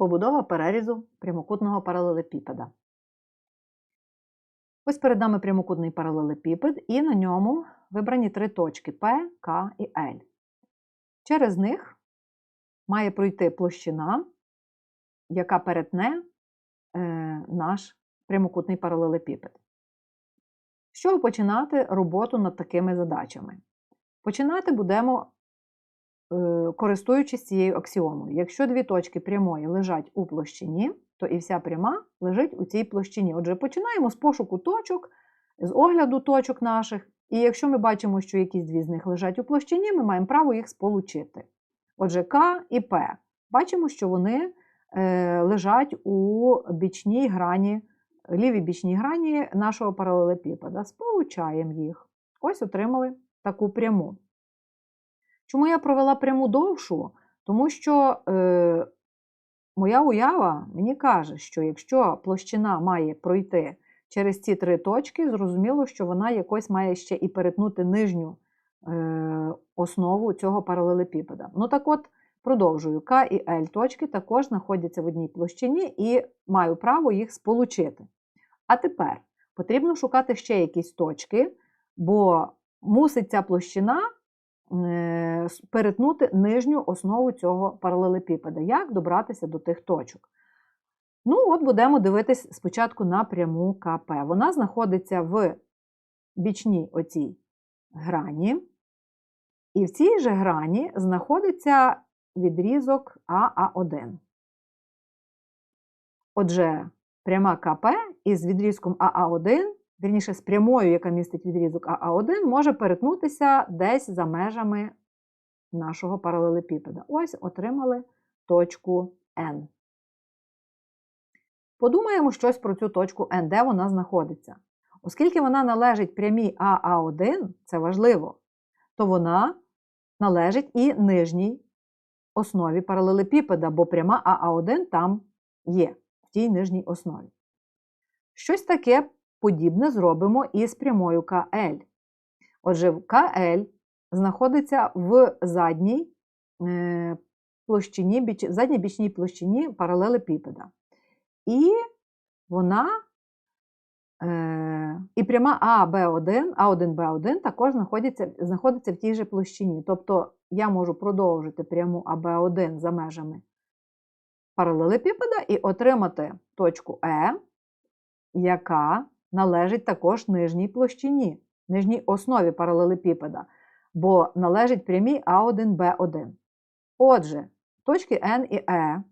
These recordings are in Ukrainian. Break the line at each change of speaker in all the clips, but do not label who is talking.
Побудова перерізу прямокутного паралелепіпеда. Ось перед нами прямокутний паралелепіпед, і на ньому вибрані три точки P, K і L. Через них має пройти площина, яка перетне е, наш прямокутний паралелепіпед. З чого починати роботу над такими задачами? Починати будемо, користуючись цією аксіомою. Якщо дві точки прямої лежать у площині, то і вся пряма лежить у цій площині. Отже, починаємо з пошуку точок, з огляду точок наших. І якщо ми бачимо, що якісь дві з них лежать у площині, ми маємо право їх сполучити. Отже, К і П. Бачимо, що вони е, лежать у бічній грані, лівій бічній грані нашого паралелепіпеда. Сполучаємо їх. Ось отримали таку пряму. Чому я провела пряму довшу? Тому що е, моя уява мені каже, що якщо площина має пройти через ці три точки, зрозуміло, що вона якось має ще і перетнути нижню е, основу цього паралелепіпеда. Ну так от, продовжую, К і Л точки також знаходяться в одній площині і маю право їх сполучити. А тепер потрібно шукати ще якісь точки, бо мусить ця площина перетнути нижню основу цього паралелепіпеда. Як добратися до тих точок? Ну, от будемо дивитись спочатку на пряму КП. Вона знаходиться в бічній оцій грані. І в цій же грані знаходиться відрізок АА1. Отже, пряма КП із відрізком АА1, вірніше з прямою, яка містить відрізок АА1, може перетнутися десь за межами нашого паралелепіпеда. Ось отримали точку N. Подумаємо щось про цю точку N, де вона знаходиться. Оскільки вона належить прямій АА1, це важливо, то вона належить і нижній основі паралелепіпеда, бо пряма АА1 там є, в тій нижній основі. Щось таке подібне зробимо і з прямою КЛ. Отже, КЛ знаходиться в задній е, площині, задній бічній площині паралелепіпеда. І вона е, і пряма АБ1, А1Б1 також знаходиться знаходиться в тій же площині. Тобто я можу продовжити пряму АБ1 за межами паралелепіпеда і отримати точку Е, яка належить також нижній площині, нижній основі паралелепіпеда, бо належить прямій А1Б1. Отже, точки N і Е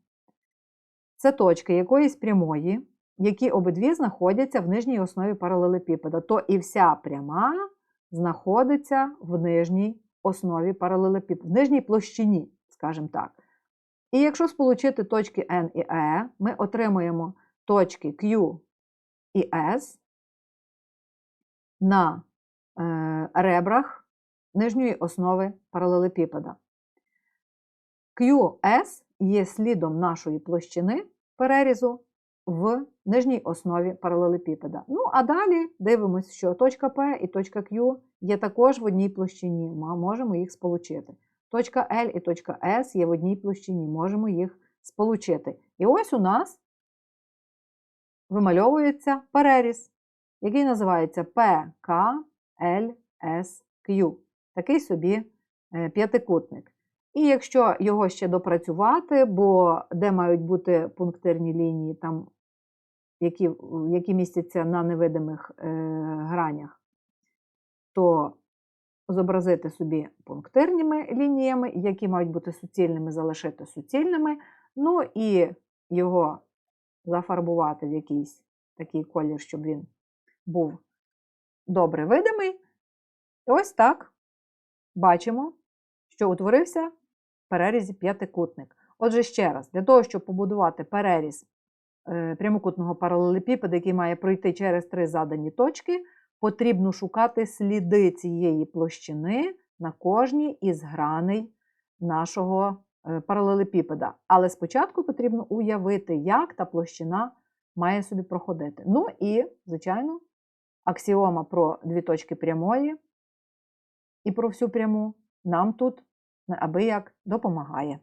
це точки якоїсь прямої, які обидві знаходяться в нижній основі паралелепіпеда, то і вся пряма знаходиться в нижній основі паралелепіпеда, в нижній площині, скажімо так. І якщо сполучити точки N і E, ми отримуємо точки Q і S на е, ребрах нижньої основи паралелепіпеда. QS є слідом нашої площини перерізу в нижній основі паралелепіпеда. Ну, а далі дивимося, що точка P і точка Q є також в одній площині, ми можемо їх сполучити. Точка L і точка S є в одній площині, можемо їх сполучити. І ось у нас вимальовується переріз, який називається PKLSQ. Такий собі е, п'ятикутник. І якщо його ще допрацювати, бо де мають бути пунктирні лінії, там, які які містяться на невидимих е, гранях, то зобразити собі пунктирними лініями, які мають бути суцільними, залишити суцільними, ну і його зафарбувати в якийсь такий колір, щоб він був добре видимий. Ось так бачимо, що утворився в перерізі п'ятикутник. Отже, ще раз, для того, щоб побудувати переріз е, прямокутного паралелепіпеда, який має пройти через три задані точки, потрібно шукати сліди цієї площини на кожній із граней нашого е, паралелепіпеда. Але спочатку потрібно уявити, як та площина має собі проходити. Ну і, звичайно, аксіома про дві точки прямої і про всю пряму нам тут аби як допомагає.